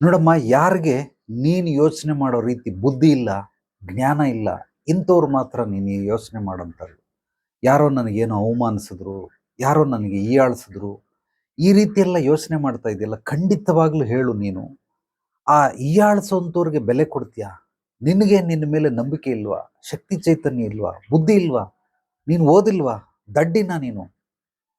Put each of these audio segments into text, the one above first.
ನೋಡಮ್ಮ, ಯಾರಿಗೆ ನೀನು ಯೋಚನೆ ಮಾಡೋ ರೀತಿ ಬುದ್ಧಿ ಇಲ್ಲ, ಜ್ಞಾನ ಇಲ್ಲ, ಇಂಥವ್ರು ಮಾತ್ರ ನೀನು ಯೋಚನೆ ಮಾಡೋಂಥವ್ರು ಯಾರೋ ನನಗೇನೋ ಅವಮಾನಿಸಿದ್ರು, ಯಾರೋ ನನಗೆ ಈಯಾಳಿಸಿದ್ರು ಈ ರೀತಿ ಎಲ್ಲ ಯೋಚನೆ ಮಾಡ್ತಾ ಇದೆಯಲ್ಲ, ಖಂಡಿತವಾಗ್ಲೂ ಹೇಳು ನೀನು. ಆ ಈಯಾಳಿಸೋಂಥವ್ರಿಗೆ ಬೆಲೆ ಕೊಡ್ತೀಯಾ? ನಿನಗೆ ನಿನ್ನ ಮೇಲೆ ನಂಬಿಕೆ ಇಲ್ವಾ? ಶಕ್ತಿ ಚೈತನ್ಯ ಇಲ್ವಾ? ಬುದ್ಧಿ ಇಲ್ವಾ? ನೀನು ಓದಿಲ್ವಾ? ದಡ್ಡಿನ ನೀನು?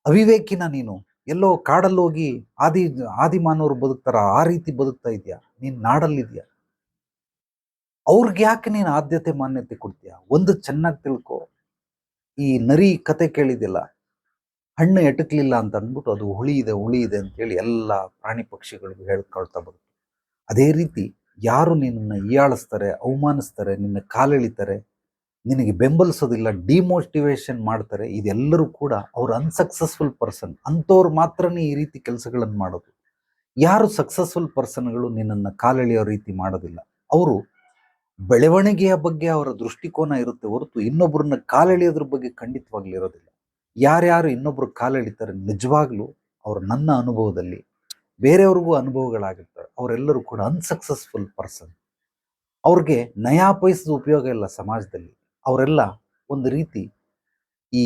ಅವಿವೇಕಿನ ನೀನು? ಎಲ್ಲೋ ಕಾಡಲ್ಲಿ ಹೋಗಿ ಆದಿ, ಆದಿಮಾನವರು ಬದುಕ್ತಾರ? ಆ ರೀತಿ ಬದುಕ್ತಾ ಇದೆಯಾ? ನೀನ್ ನಾಡಲ್ಲಿದ್ಯಾ? ಅವ್ರಿಗೆ ಯಾಕೆ ನೀನು ಆದ್ಯತೆ, ಮಾನ್ಯತೆ ಕೊಡ್ತೀಯ? ಒಂದು ಚೆನ್ನಾಗಿ ತಿಳ್ಕೊ. ಈ ನರಿ ಕತೆ ಕೇಳಿದಿಲ್ಲ ಹಣ್ಣು ಎಟಕ್ಲಿಲ್ಲ ಅಂತ ಅಂದ್ಬಿಟ್ಟು ಅದು ಹುಳಿ ಇದೆ ಹುಳಿ ಇದೆ ಅಂತೇಳಿ ಎಲ್ಲ ಪ್ರಾಣಿ ಪಕ್ಷಿಗಳಿಗೂ ಹೇಳ್ಕೊಳ್ತಾ ಬರುತ್ತೆ ಅದೇ ರೀತಿ ಯಾರು ನಿನ್ನನ್ನು ಹೀಯಾಳಿಸ್ತಾರೆ, ಅವಮಾನಿಸ್ತಾರೆ, ನಿನ್ನ ಕಾಲೆಳಿತಾರೆ ನಿನಗೆ ಬೆಂಬಲಿಸೋದಿಲ್ಲ ಡಿಮೋಟಿವೇಶನ್ ಮಾಡ್ತಾರೆ, ಇದೆಲ್ಲರೂ ಕೂಡ ಅವ್ರು ಅನ್ಸಕ್ಸಸ್ಫುಲ್ ಪರ್ಸನ್ ಅಂಥವ್ರು ಮಾತ್ರನೇ ಈ ರೀತಿ ಕೆಲಸಗಳನ್ನು ಮಾಡೋದು. ಯಾರು ಸಕ್ಸಸ್ಫುಲ್ ಪರ್ಸನ್ಗಳು ನಿನ್ನನ್ನು ಕಾಲೆಳೆಯೋ ರೀತಿ ಮಾಡೋದಿಲ್ಲ. ಅವರು ಬೆಳವಣಿಗೆಯ ಬಗ್ಗೆ ಅವರ ದೃಷ್ಟಿಕೋನ ಇರುತ್ತೆ ಹೊರತು ಇನ್ನೊಬ್ಬರನ್ನ ಕಾಲೆಳೆಯೋದ್ರ ಬಗ್ಗೆ ಖಂಡಿತವಾಗ್ಲೂ ಇರೋದಿಲ್ಲ. ಯಾರ್ಯಾರು ಇನ್ನೊಬ್ರು ಕಾಲೆಳಿತಾರೆ ನಿಜವಾಗ್ಲೂ ಅವರು ನನ್ನ ಅನುಭವದಲ್ಲಿ ಬೇರೆಯವ್ರಿಗೂ ಅನುಭವಗಳಾಗಿರ್ತಾರೆ. ಅವರೆಲ್ಲರೂ ಕೂಡ ಅನ್ಸಕ್ಸಸ್ಫುಲ್ ಪರ್ಸನ್ ಅವ್ರಿಗೆ ನಯಾ ಪೈಸದ ಉಪಯೋಗ ಇಲ್ಲ ಸಮಾಜದಲ್ಲಿ. ಅವರೆಲ್ಲ ಒಂದು ರೀತಿ ಈ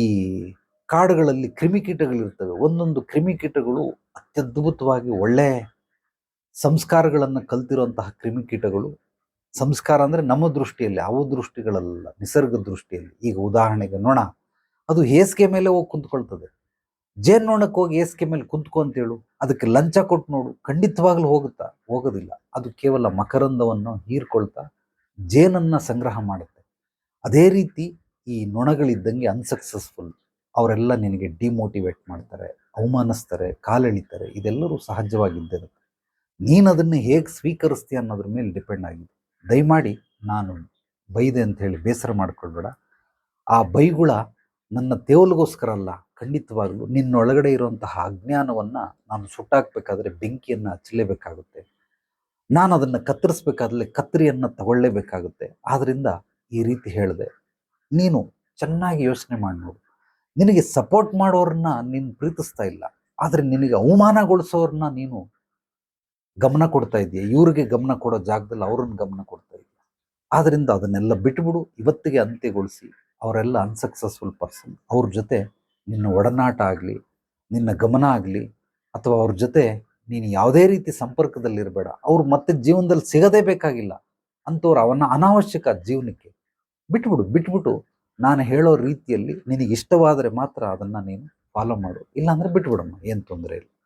ಕಾಡುಗಳಲ್ಲಿ ಕ್ರಿಮಿಕೀಟಗಳಿರ್ತವೆ. ಒಂದೊಂದು ಕ್ರಿಮಿಕೀಟಗಳು ಅತ್ಯದ್ಭುತವಾಗಿ ಒಳ್ಳೆ ಸಂಸ್ಕಾರಗಳನ್ನು ಕಲ್ತಿರುವಂತಹ ಕ್ರಿಮಿಕೀಟಗಳು. ಸಂಸ್ಕಾರ ಅಂದರೆ ನಮ್ಮ ದೃಷ್ಟಿಯಲ್ಲಿ, ಅವು ದೃಷ್ಟಿಗಳಲ್ಲ, ನಿಸರ್ಗ ದೃಷ್ಟಿಯಲ್ಲಿ. ಈಗ ಉದಾಹರಣೆಗೆ ನೊಣ, ಅದು ಹೇಸಿಗೆ ಮೇಲೆ ಹೋಗಿ ಕುಂತ್ಕೊಳ್ತದೆ. ಜೇನ್ನೊಣಕ್ಕೆ ಹೋಗಿ ಹೇಸಿಗೆ ಮೇಲೆ ಕುಂತ್ಕೊ ಅಂತೇಳು. ಅದಕ್ಕೆ ಲಂಚ ಕೊಟ್ಟು ನೋಡು. ಖಂಡಿತವಾಗ್ಲೂ ಹೋಗುತ್ತಾ? ಹೋಗೋದಿಲ್ಲ. ಅದು ಕೇವಲ ಮಕರಂದವನ್ನು ಹೀರ್ಕೊಳ್ತಾ ಜೇನನ್ನು ಸಂಗ್ರಹ ಮಾಡುತ್ತೆ. ಅದೇ ರೀತಿ ಈ ನೊಣಗಳಿದ್ದಂಗೆ ಅನ್ಸಕ್ಸಸ್ಫುಲ್ ಅವರೆಲ್ಲ ನಿನಗೆ ಡಿಮೋಟಿವೇಟ್ ಮಾಡ್ತಾರೆ, ಅವಮಾನಿಸ್ತಾರೆ, ಕಾಲೆಳಿತಾರೆ, ಇದೆಲ್ಲರೂ ಸಹಜವಾಗಿದ್ದಿರುತ್ತೆ ನೀನು ಅದನ್ನು ಹೇಗೆ ಸ್ವೀಕರಿಸ್ತೀಯ ಅನ್ನೋದ್ರ ಮೇಲೆ ಡಿಪೆಂಡ್ ಆಗಿದೆ. ದಯಮಾಡಿ ನಾನು ಬೈದೆ ಅಂತ ಹೇಳಿ ಬೇಸರ ಮಾಡ್ಕೊಳ್ಬೇಡ. ಆ ಬೈಗುಳ ನನ್ನ ತೇವಲ್ಗೋಸ್ಕರ ಅಲ್ಲ, ಖಂಡಿತವಾಗಲೂ ನಿನ್ನೊಳಗಡೆ ಇರುವಂತಹ ಅಜ್ಞಾನವನ್ನು ನಾನು ಸುಟ್ಟಾಕ್ಬೇಕಾದ್ರೆ ಬೆಂಕಿಯನ್ನು ಹಚ್ಚಲೇಬೇಕಾಗುತ್ತೆ. ನಾನು ಅದನ್ನು ಕತ್ತರಿಸ್ಬೇಕಾದ್ರೆ ಕತ್ತರಿಯನ್ನು ತಗೊಳ್ಳೇಬೇಕಾಗುತ್ತೆ. ಆದ್ದರಿಂದ ಈ ರೀತಿ ಹೇಳಿದೆ, ನೀನು ಚೆನ್ನಾಗಿ ಯೋಚನೆ ಮಾಡಿ ನೋಡು. ನಿನಗೆ ಸಪೋರ್ಟ್ ಮಾಡೋರನ್ನ ನೀನು ಪ್ರೀತಿಸ್ತಾ ಇಲ್ಲ. ಆದರೆ ನಿನಗೆ ಅವಮಾನಗೊಳಿಸೋರನ್ನ ನೀನು ಗಮನ ಕೊಡ್ತಾ ಇದೆಯಾ ಇವ್ರಿಗೆ ಗಮನ ಕೊಡೋ ಜಾಗದಲ್ಲಿ ಅವ್ರನ್ನ ಗಮನ ಕೊಡ್ತಾ ಇದೆಯಾ ಆದ್ದರಿಂದ ಅದನ್ನೆಲ್ಲ ಬಿಟ್ಬಿಡು. ಇವತ್ತಿಗೆ ಅಂತ್ಯಗೊಳಿಸಿ ಅವರೆಲ್ಲ ಅನ್ಸಕ್ಸಸ್ಫುಲ್ ಪರ್ಸನ್ ಅವ್ರ ಜೊತೆ ನಿನ್ನ ಒಡನಾಟ ಆಗಲಿ, ನಿನ್ನ ಗಮನ ಆಗಲಿ, ಅಥವಾ ಅವ್ರ ಜೊತೆ ನೀನು ಯಾವುದೇ ರೀತಿ ಸಂಪರ್ಕದಲ್ಲಿರಬೇಡ. ಅವ್ರು ಮತ್ತೆ ಜೀವನದಲ್ಲಿ ಸಿಗದೇ ಬೇಕಾಗಿಲ್ಲ. ಅಂಥವ್ರು ಅವನ ಅನಾವಶ್ಯಕ ಜೀವನಕ್ಕೆ ಬಿಟ್ಬಿಡು ಬಿಟ್ಬಿಟ್ಟು ನಾನು ಹೇಳೋ ರೀತಿಯಲ್ಲಿ ನಿನಗೆ ಇಷ್ಟವಾದರೆ ಮಾತ್ರ ಅದನ್ನು ನೀನು ಫಾಲೋ ಮಾಡು. ಇಲ್ಲಾಂದರೆ ಬಿಟ್ಬಿಡಮ್ಮ, ಏನು ತೊಂದರೆ ಇಲ್ಲ.